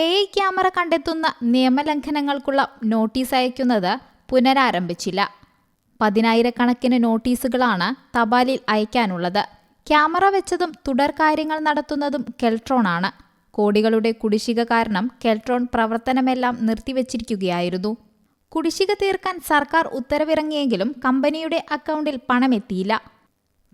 A I camera കണ്ടെത്തുന്ന നിയമലംഘനങ്ങൾക്കുള്ള notice അയക്കുന്നത് പുനരാരംഭിച്ചില്ല. പതിനായിരക്കണക്കിന് നോട്ടീസുകളാണ് തപാലിൽ അയക്കാനുള്ളത്. ക്യാമറ വെച്ചതും തുടർ കാര്യങ്ങൾ നടത്തുന്നതും കെൽട്രോണാണ്. കോടികളുടെ കുടിശ്ശിക കാരണം കെൽട്രോൺ പ്രവർത്തനമെല്ലാം നിർത്തിവച്ചിരിക്കുകയായിരുന്നു. കുടിശ്ശിക തീർക്കാൻ സർക്കാർ ഉത്തരവിറങ്ങിയെങ്കിലും കമ്പനിയുടെ അക്കൗണ്ടിൽ പണമെത്തിയില്ല.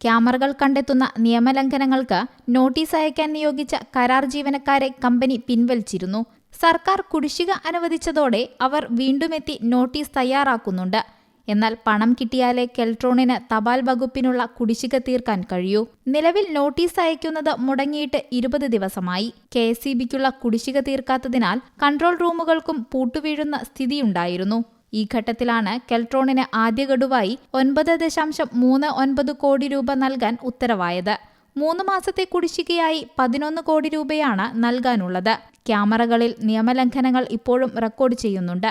ക്യാമറകൾ കണ്ടെത്തുന്ന നിയമലംഘനങ്ങൾക്ക് നോട്ടീസ് അയക്കാൻ നിയോഗിച്ച കരാർ ജീവനക്കാരെ കമ്പനി പിൻവലിച്ചിരുന്നു. സർക്കാർ കുടിശ്ശിക അനുവദിച്ചതോടെ അവർ വീണ്ടുമെത്തി നോട്ടീസ് തയ്യാറാക്കുന്നുണ്ട്. എന്നാൽ പണം കിട്ടിയാലേ കെൽട്രോണിന് തപാൽ വകുപ്പിനുള്ള കുടിശ്ശിക തീർക്കാൻ കഴിയൂ. നിലവിൽ നോട്ടീസ് അയക്കുന്നത് മുടങ്ങിയിട്ട് ഇരുപത് ദിവസമായി. കെ എസ് കുടിശ്ശിക തീർക്കാത്തതിനാൽ കൺട്രോൾ റൂമുകൾക്കും പൂട്ടുവീഴുന്ന സ്ഥിതിയുണ്ടായിരുന്നു. ഈ ഘട്ടത്തിലാണ് കെൽട്രോണിന് ആദ്യ ഗഡുവായി ഒൻപത് ദശാംശം മൂന്ന് ഒൻപത് കോടി രൂപ നൽകാൻ ഉത്തരവായത്. മൂന്ന് മാസത്തെ കുടിശ്ശികയായി പതിനൊന്ന് കോടി രൂപയാണ് നൽകാനുള്ളത്. ക്യാമറകളിൽ നിയമലംഘനങ്ങൾ ഇപ്പോഴും റെക്കോർഡ് ചെയ്യുന്നുണ്ട്.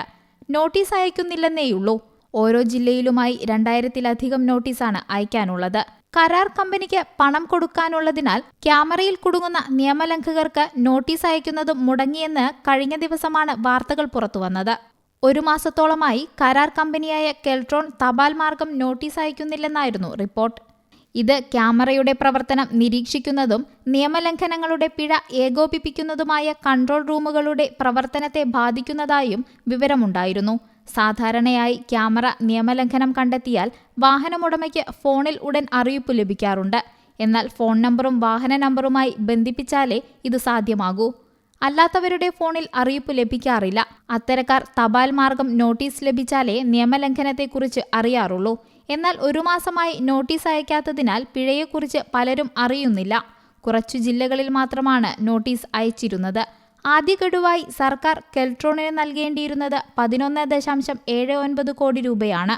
നോട്ടീസ് അയക്കുന്നില്ലെന്നേയുള്ളൂ. ഓരോ ജില്ലയിലുമായി രണ്ടായിരത്തിലധികം നോട്ടീസാണ് അയക്കാനുള്ളത്. കരാർ കമ്പനിക്ക് പണം കൊടുക്കാനുള്ളതിനാൽ ക്യാമറയിൽ കുടുങ്ങുന്ന നിയമലംഘകർക്ക് നോട്ടീസ് അയക്കുന്നതും മുടങ്ങിയെന്ന് കഴിഞ്ഞ ദിവസമാണ് വാർത്തകൾ പുറത്തുവന്നത്. ഒരു മാസത്തോളമായി കരാർ കമ്പനിയായ കെൽട്രോൺ തപാൽ മാർഗം നോട്ടീസ് അയക്കുന്നില്ലെന്നായിരുന്നു റിപ്പോർട്ട്. ഇത് ക്യാമറയുടെ പ്രവർത്തനം നിരീക്ഷിക്കുന്നതും നിയമലംഘനങ്ങളുടെ പിഴ ഏകോപിപ്പിക്കുന്നതുമായ കൺട്രോൾ റൂമുകളുടെ പ്രവർത്തനത്തെ ബാധിക്കുന്നതായും വിവരമുണ്ടായിരുന്നു. സാധാരണയായി ക്യാമറ നിയമലംഘനം കണ്ടെത്തിയാൽ വാഹനമുടമയ്ക്ക് ഫോണിൽ ഉടൻ അറിയിപ്പ് ലഭിക്കാറുണ്ട്. എന്നാൽ ഫോൺ നമ്പറും വാഹന നമ്പറുമായി ബന്ധിപ്പിച്ചാലേ ഇത് സാധ്യമാകൂ. അല്ലാത്തവരുടെ ഫോണിൽ അറിയിപ്പ് ലഭിക്കാറില്ല. അത്തരക്കാർ തപാൽ മാർഗം നോട്ടീസ് ലഭിച്ചാലേ നിയമലംഘനത്തെക്കുറിച്ച് അറിയാറുള്ളൂ. എന്നാൽ ഒരു മാസമായി നോട്ടീസ് അയക്കാത്തതിനാൽ പിഴയെക്കുറിച്ച് പലരും അറിയുന്നില്ല. കുറച്ചു ജില്ലകളിൽ മാത്രമാണ് നോട്ടീസ് അയച്ചിരുന്നത്. ആദ്യ ഗഡുവായി സർക്കാർ കെൽട്രോണിന് നൽകേണ്ടിയിരുന്നത് പതിനൊന്ന് ദശാംശം ഏഴ് ഒൻപത് കോടി രൂപയാണ്.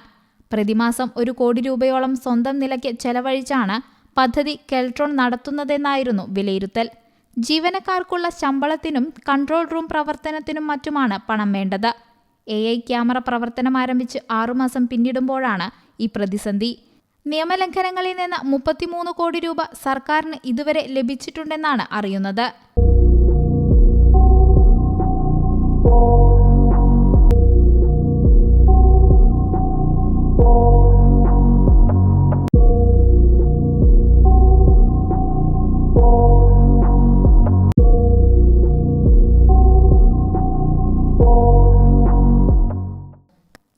പ്രതിമാസം ഒരു കോടി രൂപയോളം സ്വന്തം നിലയ്ക്ക് ചെലവഴിച്ചാണ് പദ്ധതി കെൽട്രോൺ നടത്തുന്നതെന്നായിരുന്നു വിലയിരുത്തൽ. ജീവനക്കാർക്കുള്ള ശമ്പളത്തിനും കൺട്രോൾ റൂം പ്രവർത്തനത്തിനും മറ്റുമാണ് പണം വേണ്ടത്. എ ഐ ക്യാമറ പ്രവർത്തനം ആരംഭിച്ച് ആറുമാസം പിന്നിടുമ്പോഴാണ് ഈ പ്രതിസന്ധി. നിയമലംഘനങ്ങളിൽ നിന്ന് മുപ്പത്തിമൂന്ന് കോടി രൂപ സർക്കാരിന് ഇതുവരെ ലഭിച്ചിട്ടുണ്ടെന്നാണ് അറിയുന്നത്.